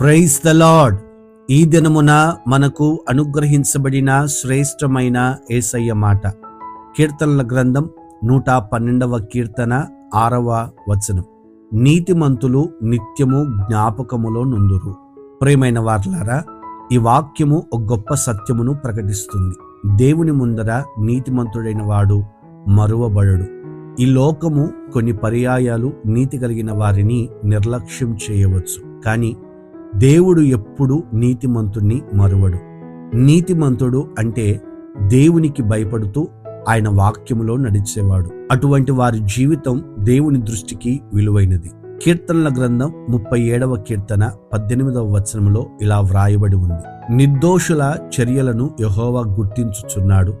Praise the lord ఈ దినమున మనకు అనుగ్రహించబడిన శ్రేష్టమైన ఏసయ్య మాట. కీర్తనల గ్రంథం నూట పన్నెండవ కీర్తన ఆరవ వచనం. నీతిమంతులు నిత్యము జ్ఞాపకములో నుందురు. ప్రేమైన వార్లారా ఈ వాక్యము ఒక గొప్ప సత్యమును ప్రకటిస్తుంది. దేవుని ముందర నీతిమంతుడైన వాడు మరువబడడు. ఈ లోకము కొన్ని పర్యాయాలు నీతి కలిగిన వారిని నిర్లక్ష్యం చేయవచ్చు. కానీ దేవుడు ఎప్పుడు నీతిమంతుణ్ణి మరువడు. నీతిమంతుడు అంటే దేవునికి భయపడుతూ ఆయన వాక్యములో నడిచేవాడు. అటువంటి వారి జీవితం దేవుని దృష్టికి విలువైనది. కీర్తనల గ్రంథం ముప్పై ఏడవ కీర్తన పద్దెనిమిదవ వచనంలో ఇలా వ్రాయబడి ఉంది. నిర్దోషుల చర్యలను యహోవా గుర్తించుచున్నాడు.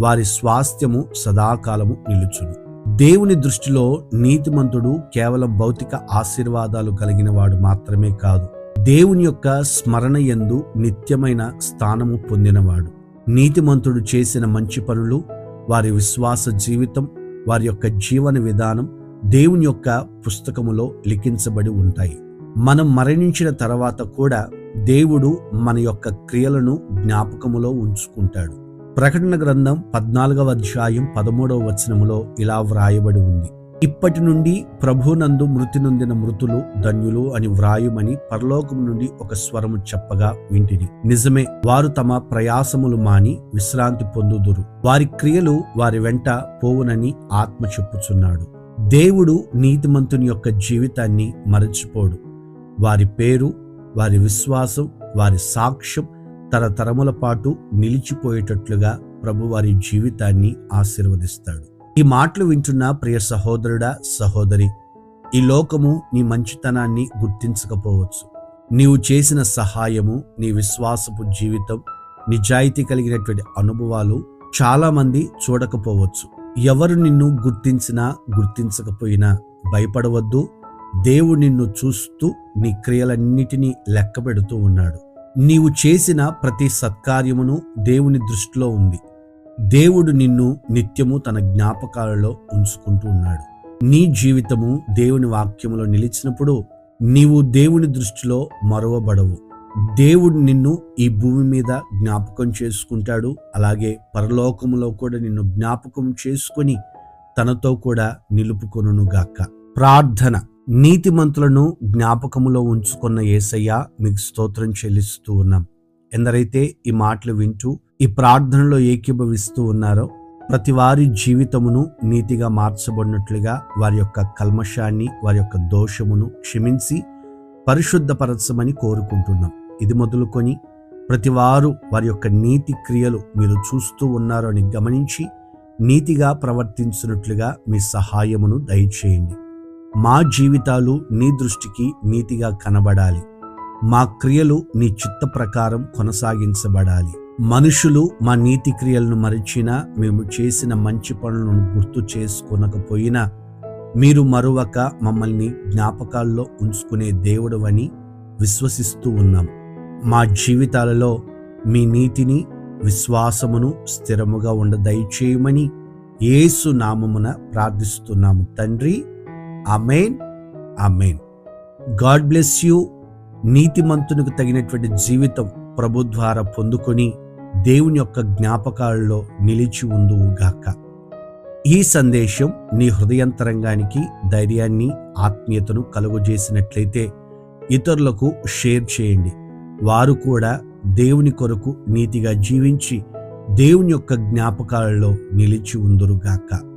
వారి స్వాస్థ్యము సదాకాలము నిలుచును. దేవుని దృష్టిలో నీతిమంతుడు కేవలం భౌతిక ఆశీర్వాదాలు కలిగిన వాడు మాత్రమే కాదు. దేవుని యొక్క స్మరణ యందు నిత్యమైన స్థానము పొందినవాడు. నీతిమంతుడు చేసిన మంచి పనులు వారి విశ్వాస జీవితం వారి యొక్క జీవన విధానం దేవుని యొక్క పుస్తకములో లిఖించబడి ఉంటాయి. మనం మరణించిన తర్వాత కూడా దేవుడు మన యొక్క క్రియలను జ్ఞాపకములో ఉంచుకుంటాడు. ప్రకటన గ్రంథం పద్నాలుగవ అధ్యాయం పదమూడవ వచనములో ఇలా వ్రాయబడి ఉంది. ఇప్పటి నుండి ప్రభునందు మృతి నొందిన మృతులు ధన్యులు అని వ్రాయుమని పరలోకం నుండి ఒక స్వరము చెప్పగా వింటిని. నిజమే వారు తమ ప్రయాసములు మాని విశ్రాంతి పొందుదురు. వారి క్రియలు వారి వెంట పోవునని ఆత్మ చెప్పుచున్నాడు. దేవుడు నీతిమంతుని యొక్క జీవితాన్ని మరచిపోడు. వారి పేరు వారి విశ్వాసం వారి సాక్ష్యం తరతరముల పాటు నిలిచిపోయేటట్లుగా ప్రభు వారి జీవితాన్ని ఆశీర్వదిస్తాడు. ఈ మాటలు వింటున్న ప్రియ సహోదరుడా సహోదరి ఈ లోకము నీ మంచితనాన్ని గుర్తించకపోవచ్చు. నీవు చేసిన సహాయము నీ విశ్వాసపు జీవితం నిజాయితీ కలిగినటువంటి అనుభవాలు చాలామంది చూడకపోవచ్చు. ఎవరు నిన్ను గుర్తించినా గుర్తించకపోయినా భయపడవద్దు. దేవుడు నిన్ను చూస్తూ నీ క్రియలన్నిటినీ లెక్క పెడుతూ ఉన్నాడు. నీవు చేసిన ప్రతి సత్కార్యమును దేవుని దృష్టిలో ఉంది. దేవుడు నిన్ను నిత్యము తన జ్ఞాపకాలలో ఉంచుకుంటూ ఉన్నాడు. నీ జీవితము దేవుని వాక్యములో నిలిచినప్పుడు నీవు దేవుని దృష్టిలో మరవబడవు. దేవుడు నిన్ను ఈ భూమి మీద జ్ఞాపకం చేసుకుంటాడు. అలాగే పరలోకములో కూడా నిన్ను జ్ఞాపకం చేసుకొని తనతో కూడా నిలుపుకొనును గాక. ప్రార్థన. నీతిమంతులను జ్ఞాపకములో ఉంచుకున్న ఏసయ్య మీకు స్తోత్రం చెల్లిస్తూ ఉన్నాం. ఎందరైతే ఈ మాటలు వింటూ ఈ ప్రార్థనలో ఏకీభవిస్తూ ఉన్నారో ప్రతి వారి జీవితమును నీతిగా మార్చబడినట్లుగా వారి యొక్క కల్మషాన్ని వారి యొక్క దోషమును క్షమించి పరిశుద్ధపరచమని కోరుకుంటున్నాం. ఇది మొదలుకొని ప్రతివారు వారి యొక్క నీతి క్రియలు మీరు చూస్తూ ఉన్నారో అని గమనించి నీతిగా ప్రవర్తించినట్లుగా మీ సహాయమును దయచేయండి. మా జీవితాలు నీ దృష్టికి నీతిగా కనబడాలి. మా క్రియలు నీ చిత్త ప్రకారం కొనసాగించబడాలి. మనుషులు మా నీతి క్రియలను మరిచినా మేము చేసిన మంచి పనులను గుర్తు చేసుకొనకపోయినా మీరు మరొక మమ్మల్ని జ్ఞాపకాల్లో ఉంచుకునే దేవుడవని విశ్వసిస్తూ ఉన్నాం. మా జీవితాలలో మీ నీతిని విశ్వాసమును స్థిరముగా ఉండ దయచేయమని యేసు నామమున ప్రార్థిస్తున్నాము తండ్రి. Amen amen God bless you. నీతిమంతునికి తగినటువంటి జీవితం ప్రభు ద్వారా పొందుకొని దేవుని యొక్క జ్ఞాపకాలలో నిలిచి ఉందువుగాక ఈ సందేశం నీ హృదయంతరంగానికి ధైర్యాన్ని ఆత్మీయతను కలుగజేసినట్లయితే ఇతరులకు షేర్ చేయండి. వారు కూడా దేవుని కొరకు నీతిగా జీవించి దేవుని యొక్క జ్ఞాపకాలలో నిలిచి ఉందురుగాక